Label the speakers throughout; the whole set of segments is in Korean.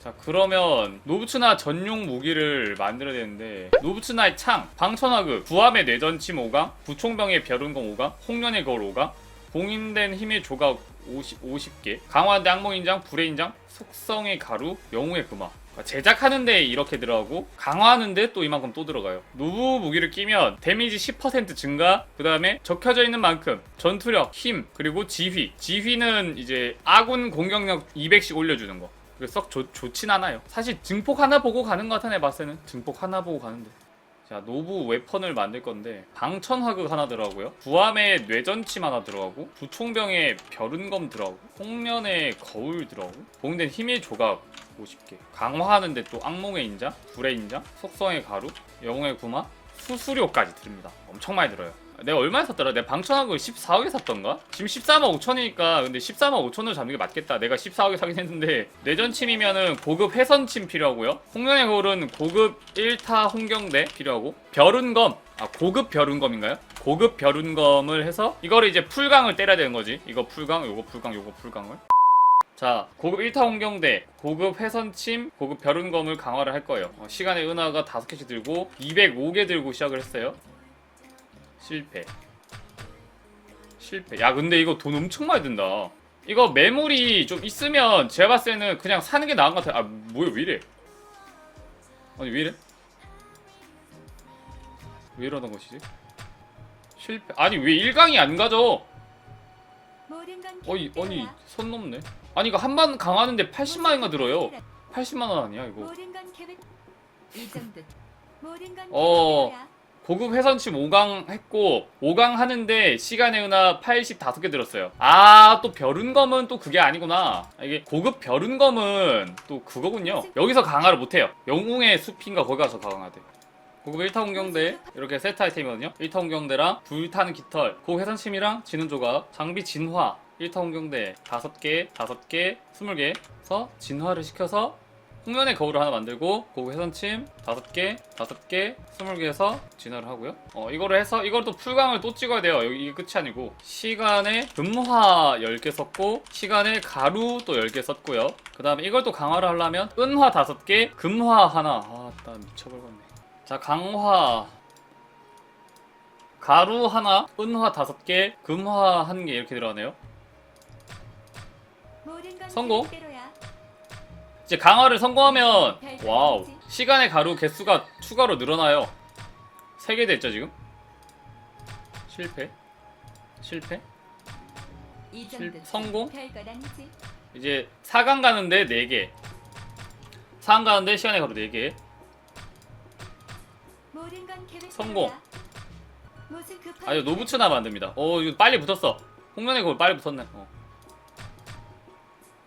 Speaker 1: 자 그러면 노부츠나 전용 무기를 만들어야 되는데 노부츠나의 창, 방천화극, 부함의 뇌전침 5강, 부총병의 벼른검 5강, 홍련의 거울 5강, 봉인된 힘의 조각 50, 50개, 강화된 악몽인장, 불의 인장, 속성의 가루, 영웅의 금화. 그러니까 제작하는데 이렇게 들어가고 강화하는데 또 이만큼 또 들어가요. 노부 무기를 끼면 데미지 10% 증가 그 다음에 적혀져 있는 만큼 전투력, 힘, 그리고 지휘. 지휘는 이제 아군 공격력 200씩 올려주는 거 썩 좋, 좋진 않아요. 사실 증폭 하나 보고 가는 것 같아 내 봤을 때는 증폭 하나 보고 가는데. 자 노부 웨펀을 만들 건데 방천 화극 하나 들어가고요. 부함의 뇌전침 하나 들어가고 부총병의 벼른검 들어가고 홍련의 거울 들어가고 봉된 힘의 조각 50개 강화하는데 또 악몽의 인자 불의 인자 속성의 가루 영웅의 구마 수수료까지 듭니다. 엄청 많이 들어요 내가 얼마에 샀더라? 내가 방천화극을 14억에 샀던가? 지금 14만 5천이니까 근데 14만 5천을 잡는 게 맞겠다 내가 14억에 사긴 했는데 내전침이면은 고급 회선침 필요하고요 홍련의 거울은 고급 1타 홍경대 필요하고 벼른검 아 고급 벼른검인가요? 고급 벼른검을 해서 이거를 이제 풀강을 때려야 되는 거지 이거 풀강 요거 풀강 요거 풀강을 자, 고급 1타 홍경대, 고급 회선침, 고급 벼른검을 강화를 할 거예요. 어, 시간의 은하가 5개씩 들고 205개 들고 시작을 했어요. 실패. 실패. 야, 근데 이거 돈 엄청 많이 든다. 이거 매물이 좀 있으면 제가 봤을 때는 그냥 사는 게 나은 것 같아요. 아, 뭐야, 왜 이래? 아니, 왜 이래? 왜 이러는 것이지? 실패. 아니, 왜 1강이 안 가져? 어이, 아니, 손 넘네. 아니, 이거 한 번 강하는데 80만원가 들어요. 80만원 아니야, 이거. 어. 고급 회선침 5강 했고 5강 하는데 시간의 은하 85개 들었어요. 아 또 벼른검은 또 그게 아니구나. 아, 이게 고급 벼른검은 또 그거군요. 여기서 강화를 못해요. 영웅의 숲인가 거기 가서 강화돼. 고급 1타 홍경대 이렇게 세트 아이템이거든요. 1타 홍경대랑 불타는 깃털 고급 회선침이랑 지는 조각 장비 진화. 1타 홍경대 5개 5개 20개. 해서 진화를 시켜서 홍련의 거울을 하나 만들고 고급 회선침 5개, 5개, 20개 해서 진화를 하고요. 어, 이거를 해서 이걸 또 풀강을 또 찍어야 돼요. 여기 이게 끝이 아니고 시간에 금화 10개 썼고 시간에 가루 또 10개 썼고요. 그 다음에 이걸 또 강화를 하려면 은화 5개, 금화 하나. 아, 나 미쳐버렸네. 자, 강화 가루 하나, 은화 5개, 금화 1개 이렇게 들어가네요. 성공. 이제 강화를 성공하면 와우 시간의 가루 개수가 추가로 늘어나요. 3개 됐죠 지금? 실패? 실패? 실- 성공? 이제 4강 가는데 4개. 4강 가는데 시간의 가루 4개. 성공. 아 이거 노부츠나 만듭니다. 어 이거 빨리 붙었어. 홍련의 거울 빨리 붙었네. 어.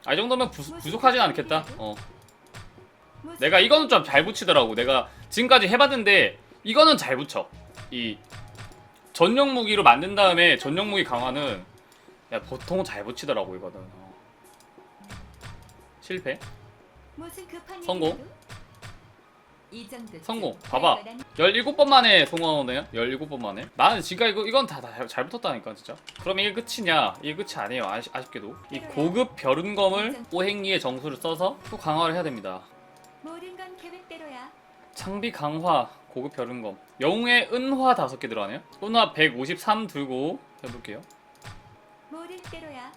Speaker 1: 아, 이 정도면 부, 부족하진 않겠다 어 내가 이거는 좀 잘 붙이더라고. 내가 지금까지 해봤는데 이거는 잘 붙여. 이 전용 무기로 만든 다음에 전용 무기 강화는 야 보통 잘 붙이더라고 이거는. 어. 실패. 성공. 성공. 봐봐. 17번 만에 성공하네요. 17번 만에. 나는 지금 이거 이건 다 잘 붙었다니까 진짜. 그럼 이게 끝이냐? 이게 끝이 아니에요. 아시, 아쉽게도. 이 고급 벼른검을 오행리의 정수를 써서 또 강화를 해야 됩니다.
Speaker 2: 모든 건 계획대로야.
Speaker 1: 창비 강화 고급 벼른검 영웅의 은화 다섯 개 들어가네요 은화 153 들고 해 볼게요
Speaker 2: 모든 대로야.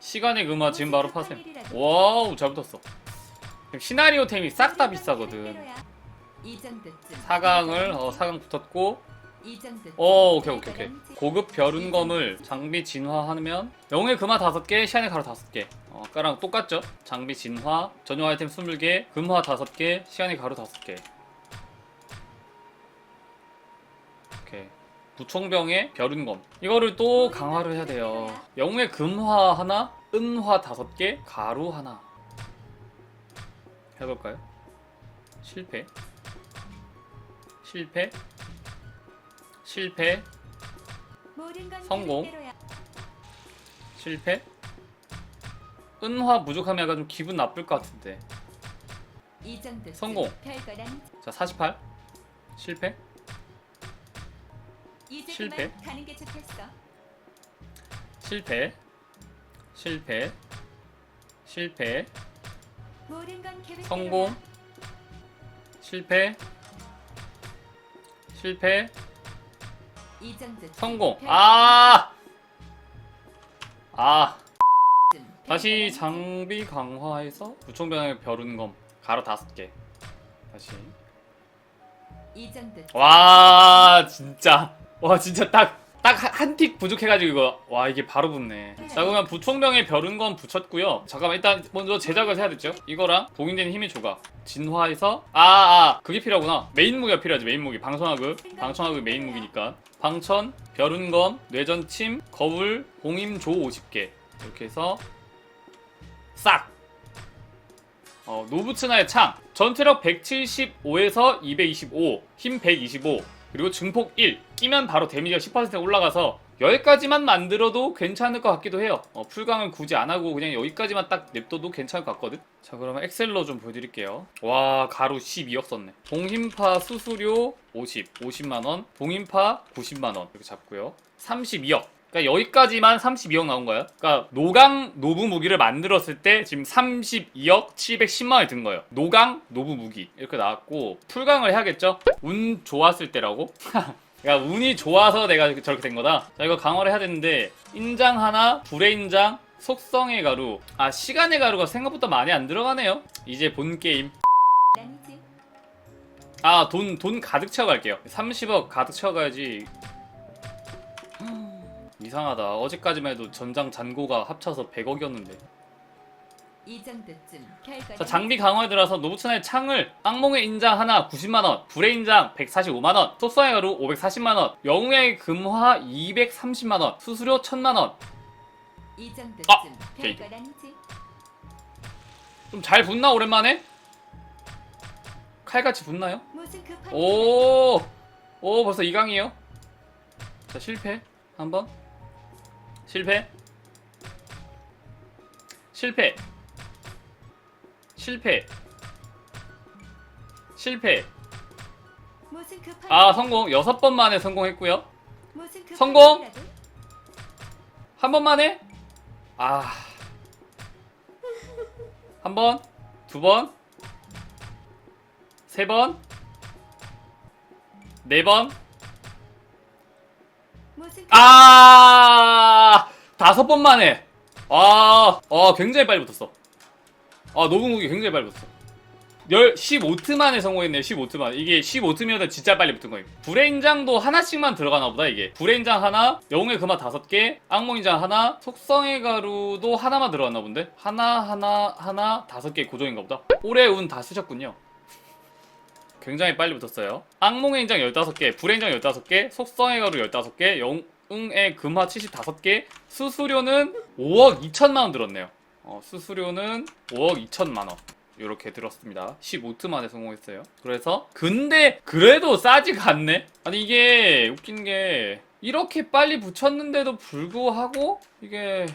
Speaker 1: 시간의 금화 지금 바로 파셈 와우 잘 붙었어 시나리오 템이 싹 다 비싸거든. 4강을 어 4강 붙었고. 오 오케이 오케이 오케이. 고급 벼른검을 장비 진화하면 영웅의 금화 다섯 개 시간의 가루 다섯 개. 어, 아까랑 똑같죠? 장비 진화 전용 아이템 20개 금화 다섯 개 시간의 가루 다섯 개. 오케이. 부총병의 벼른검. 이거를 또 강화를 해야 돼요. 영웅의 금화 하나 은화 다섯 개 가루 하나. 해볼까요? 실패 실패 실패 성공. 실패 은화 부족하면 약간 좀 기분 나쁠 것 같은데. 성공.
Speaker 2: 별거란.
Speaker 1: 자48 실패 실패. 실패 실패 실패. 성공 실패 실패. 성공 아! 아
Speaker 2: 쯤.
Speaker 1: 다시. 장비 강화해서 부총병의 별운검 가로 다섯 개 다시. 와 진짜 와 진짜 딱 딱 한 틱 부족해가지고 이거 와 이게 바로 붙네. 자 그러면 부총병의 별운검 붙였고요. 잠깐만 일단 먼저 제작을 해야 됐죠? 이거랑 봉인된 힘의 조각. 진화해서 아아 그게 필요하구나. 메인 무기가 필요하지 메인 무기. 방천하급 방천하급 메인 무기니까. 방천 별운검 뇌전침 거울 봉임조 50개. 이렇게 해서 싹. 어, 노부츠나의 창. 전투력 175에서 225, 힘 125, 그리고 증폭 1 끼면 바로 데미지가 10% 올라가서 여기까지만 만들어도 괜찮을 것 같기도 해요. 어, 풀강을 굳이 안 하고 그냥 여기까지만 딱 냅둬도 괜찮을 것 같거든. 자 그러면 엑셀로 좀 보여드릴게요. 와 가루 12억 썼네. 봉힘파 수수료 50, 50만 원. 봉힘파 90만 원 이렇게 잡고요. 32억. 그러니까 여기까지만 32억 나온 거예요. 그러니까 노강 노부 무기를 만들었을 때 지금 32억 710만 원이 든 거예요. 노강 노부 무기 이렇게 나왔고 풀강을 해야겠죠? 운 좋았을 때라고? 그러니까 운이 좋아서 내가 저렇게 된 거다. 자 이거 강화를 해야 되는데 인장 하나, 불의 인장, 속성의 가루. 아 시간의 가루가 생각보다 많이 안 들어가네요. 이제 본 게임.
Speaker 2: 아
Speaker 1: 돈돈 가득 채워갈게요 30억 가득 채워가야지 이상하다 어제까지만 해도 전장 잔고가 합쳐서 100억이었는데
Speaker 2: 이 정도쯤. 별거.
Speaker 1: 자 장비 강화에 들어서 노부츠나의 창을 악몽의 인장 하나 90만원 불의 인장 145만원 소성의 가루 540만원 영웅의 금화 230만원 수수료 1000만원
Speaker 2: 이 정도쯤.
Speaker 1: 아, 오케이.
Speaker 2: 별거 아니지.
Speaker 1: 좀 잘 붙나 오랜만에? 칼같이 붙나요?
Speaker 2: 무슨 급한.
Speaker 1: 오, 오 벌써 2강이에요. 자 실패 한번 실패? 실패. 실패. 실패. 아 성공. 여섯 번 만에 성공했고요. 성공! 한 번 만에? 아. 한 번, 두 번, 세 번, 네 번, 아 다섯 번 만에 아, 아 굉장히 빨리 붙었어. 아 노궁국이 굉장히 빨리 붙었어. 열 15트 만에 성공했네요 15트 만. 이게 15트면 진짜 빨리 붙은 거예요 불의인장도 하나씩만 들어가나 보다 이게. 불의인장 하나 영웅의 금화 다섯 개 악몽인장 하나 속성의 가루도 하나만 들어갔나 본데? 하나 하나 하나 다섯 개 고정인가 보다. 올해 운 다 쓰셨군요. 굉장히 빨리 붙었어요. 악몽의 인장 15개, 불의 인장 15개, 속성의 가루 15개, 영 웅의 금화 75개, 수수료는 5억 2천만 원 들었네요. 어, 수수료는 5억 2천만 원. 이렇게 들었습니다. 15트 만에 성공했어요. 그래서 근데 그래도 싸지가 않네. 아니 이게 웃긴 게 이렇게 빨리 붙였는데도 불구하고 이게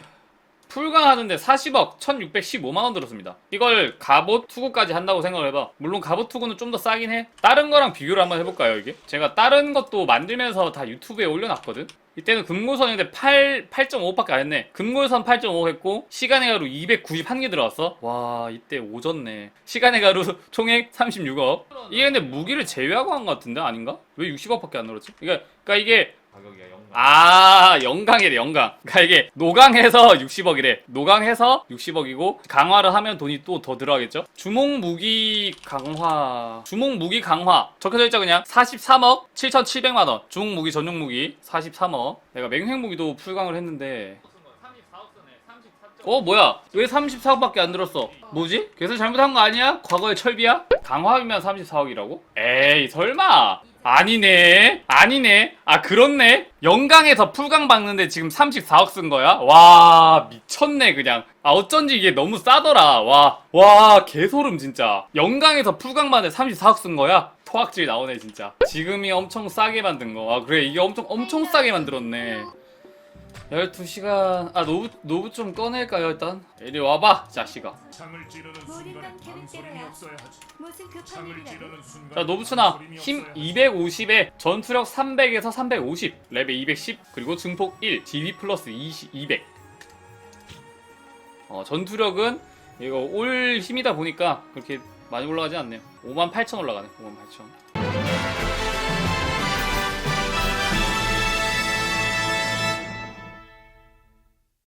Speaker 1: 풀강하는데 40억 1615만원 들었습니다. 이걸 갑옷 투구까지 한다고 생각을 해봐. 물론 갑옷 투구는 좀 더 싸긴 해. 다른 거랑 비교를 한번 해볼까요 이게? 제가 다른 것도 만들면서 다 유튜브에 올려놨거든. 이때는 금골선인데 8, 8.5밖에 안 했네. 금골선 8.5 했고 시간의 가루 291개 들어왔어. 와 이때 오졌네. 시간의 가루 총액 36억. 이게 근데 무기를 제외하고 한 것 같은데 아닌가? 왜 60억밖에 안 늘었지? 그러니까, 그러니까 이게
Speaker 3: 가격이야 영광.
Speaker 1: 아 영강이래 영강 그러니까 이게 노강해서 60억이래. 노강해서 60억이고 강화를 하면 돈이 또 더 들어가겠죠? 주몽 무기 강화. 주몽 무기 강화. 적혀져 있죠 그냥? 43억 7,700만원. 주몽 무기 전용 무기 43억. 내가 맹횡 무기도 풀강을 했는데. 어 뭐야? 왜 34억밖에 안 들었어? 뭐지? 계산 잘못한 거 아니야? 과거의 철비야? 강화하면 34억이라고? 에이 설마 아니네. 아니네. 아 그렇네. 영강에서 풀강 박는데 지금 34억 쓴 거야? 와 미쳤네 그냥. 아 어쩐지 이게 너무 싸더라. 와와 개소름 진짜. 영강에서 풀강만에 34억 쓴 거야? 토악질 나오네 진짜. 지금이 엄청 싸게 만든 거아 그래. 이게 엄청 엄청 싸게 만들었네 12시간 아 노브 노브 좀 꺼낼까요 일단 이리 와봐 자식아
Speaker 3: 창을 찌르는
Speaker 2: 모든
Speaker 3: 순간에
Speaker 2: 건
Speaker 3: 망설임이
Speaker 2: 계획대로야.
Speaker 3: 없어야 하지.
Speaker 2: 무슨 급한
Speaker 3: 창을
Speaker 2: 일이라도?
Speaker 3: 찌르는 순간
Speaker 1: 자 노부츠나 힘 250에 전투력 300에서 350 레벨 210 그리고 증폭 1 DB 플러스 20, 200 어, 전투력은 이거 올 힘이다 보니까 그렇게 많이 올라가지 않네요 5만 8천 올라가네 5만 8천